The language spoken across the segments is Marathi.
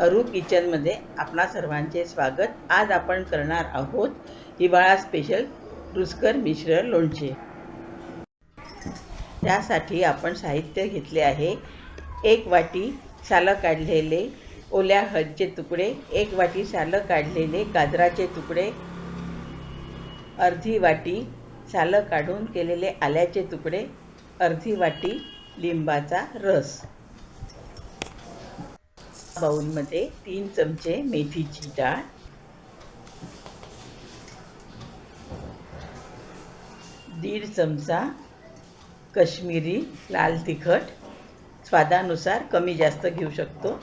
अरू किचनमध्ये आपणा सर्वांचे स्वागत. आज आपण करणार आहोत हिवाळा स्पेशल रुचकर मिश्र लोणचे. त्यासाठी आपण साहित्य घेतले आहे. एक वाटी सालं काढलेले ओल्या हळदीचे तुकडे एक वाटी सालं काढलेले गाजराचे तुकडे अर्धी वाटी सालं काढून केलेले आल्याचे तुकडे अर्धी वाटी लिंबाचा रस. बाऊलमध्ये तीन चमचे मेथीची डाळ. दीड चमचा कश्मीरी लाल तिखट. स्वादानुसार कमी जास्त घेऊ शकतो.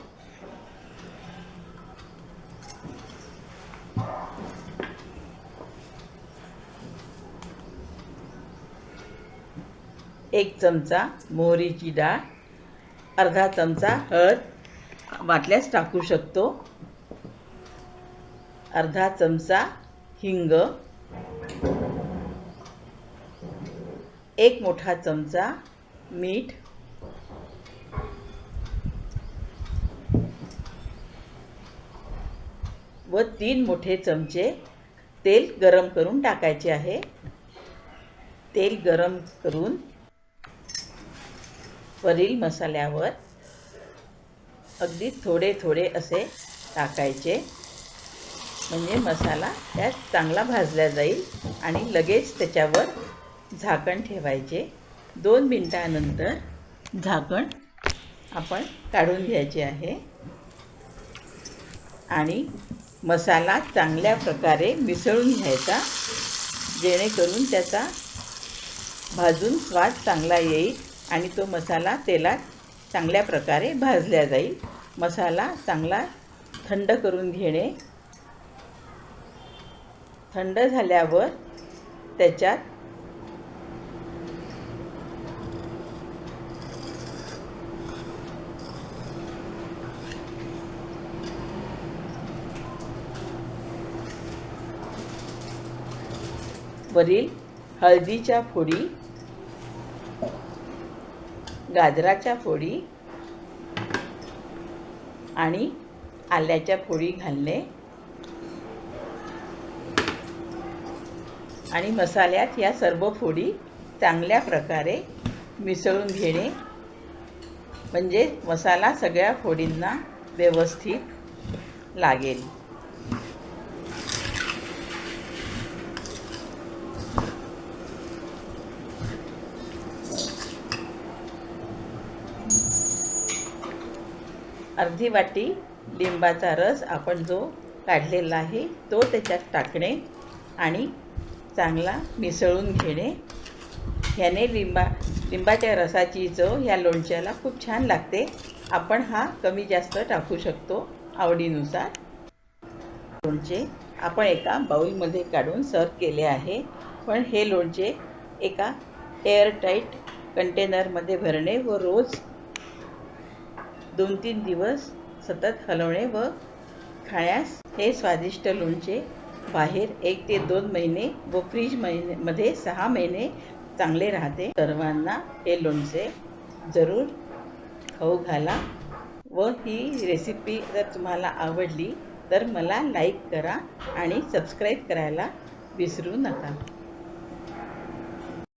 एक चमचा मोहरीची डाळ अर्धा चमचा हळद वाटल्यास टाकू शकतो. अर्धा चमचा हिंग. एक मोठा चमचा मीठ. व तीन मोठे चमचे तेल गरम करून टाकायचे आहे. तेल गरम करून वरील मसाल्यावर अगदी थोडे थोडे असे टाकायचे. म्हणजे मसाला त्यात चांगला भाजला जाईल आणि लगेच त्याच्यावर झाकण ठेवायचे. दोन मिनटानंतर झाकण आपण काढून घ्यायचे आहे. आणि मसाला चांगल्या प्रकारे मिसळून घ्यायचा जेणेकरून त्याचा भाजून स्वाद चांगला येईल आणि तो मसाला तेलात चांगल्या प्रकारे भाजल्या जाईल. मसाला चांगला थंड करून घेणे. थंड झाल्यावर त्याच्यात वरील हळदीच्या फोडी गाजराच्या फोडी आणि आल्याच्या फोडी घालणे आणि मसाल्यात या सर्व फोडी चांगल्या प्रकारे मिसळून घेणे. म्हणजे मसाला सगळ्या फोडींना व्यवस्थित लागेल. अर्धी वाटी लिंबाचा रस आपण जो काढलेला आहे तो त्याच्यात टाकणे आणि चांगला मिसळून घेणे. ह्याने लिंबा लिंबाच्या रसाची चव ह्या लोणच्याला खूप छान लागते. आपण हा कमी जास्त टाकू शकतो आवडीनुसार. लोणचे आपण एका बाउलमध्ये काढून सर्व केले आहे. पण हे लोणचे एका एअरटाईट कंटेनरमध्ये भरणे व रोज दोन तीन दिवस सतत हलवणे व खाण्यास हे स्वादिष्ट लोणचे बाहेर एक ते दोन महिने व फ्रीज महिने मध्ये सहा महिने चांगले राहते. सर्वांना हे लोणचे जरूर खाऊ घाला. व ही रेसिपी जर तुम्हाला आवडली तर मला लाईक करा आणि सबस्क्राईब करायला विसरू नका.